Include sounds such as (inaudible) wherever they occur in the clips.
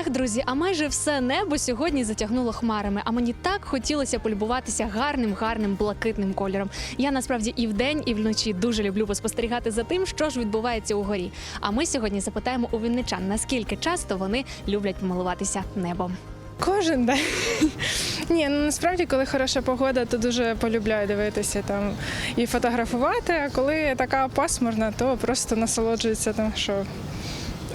Ех, друзі, а майже все небо сьогодні затягнуло хмарами. А мені так хотілося полюбуватися гарним, гарним блакитним кольором. Я насправді і вдень, і вночі дуже люблю поспостерігати за тим, що ж відбувається угорі. А ми сьогодні запитаємо у вінничан, наскільки часто вони люблять помилуватися небом. Кожен день. (laughs) Ні, ну насправді, коли хороша погода, то дуже полюбляю дивитися там і фотографувати. А коли така пасмурна, то просто насолоджується тим, що,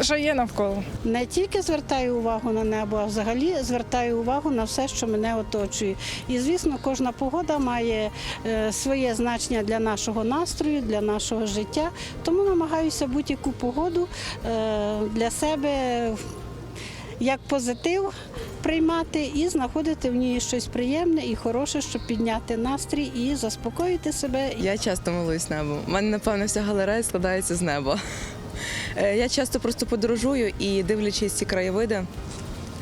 що є навколо. Не тільки звертаю увагу на небо, а взагалі звертаю увагу на все, що мене оточує. І звісно, кожна погода має е, своє значення для нашого настрою, для нашого життя. Тому намагаюся будь-яку погоду е, для себе як позитив приймати і знаходити в ній щось приємне і хороше, щоб підняти настрій і заспокоїти себе. Я часто милуюсь небом. У мене, напевно, вся галерея складається з неба. Е, Я часто просто подорожую і дивлячись ці краєвиди.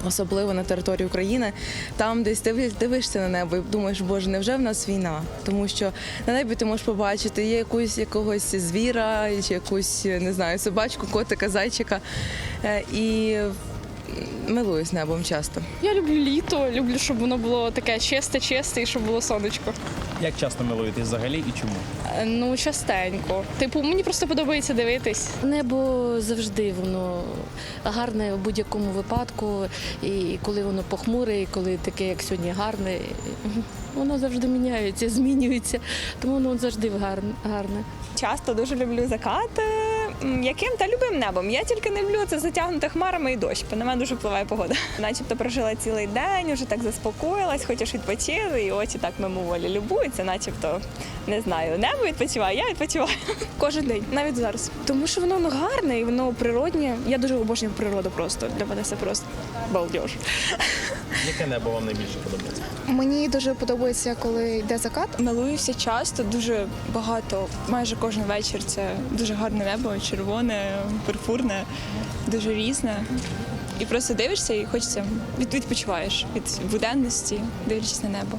Особливо на території України, там десь дивиш- дивишся на небо і думаєш, боже, невже в нас війна? Тому що на небі ти можеш побачити є якусь якогось звіра, чи якусь не знаю, собачку, котика, зайчика. Е, І милуюсь небом часто. Я люблю літо, люблю, щоб воно було таке чисте, чисте і щоб було сонечко. Як часто милуєтесь взагалі і чому? Ну, частенько. Типу, мені просто подобається дивитись. Небо завжди воно гарне в будь-якому випадку. І коли воно похмуре, і коли таке, як сьогодні, гарне, воно завжди міняється, змінюється. Тому воно завжди гарне. гарне. Часто дуже люблю закати. Яким та любим небом. Я тільки не люблю це затягнуте хмарами і дощ, бо на мене дуже впливає погода. (laughs) Начебто прожила цілий день, вже так заспокоїлась, хочеш відпочити, і очі так мимоволі любуються, начебто не знаю, небо відпочиває, я відпочиваю. (laughs) Кожен день, навіть зараз. Тому що воно ну, гарне і воно природнє. Я дуже обожнюю природу просто. Для мене це просто балдеж. (laughs) Яке небо вам найбільше подобається? Мені дуже подобається, коли йде закат. Милуюся часто, дуже багато, майже кожен вечір це дуже гарне небо, червоне, пурпурне, дуже різне. І просто дивишся і хочеться від- відпочиваєш від буденності, дивлячись на небо.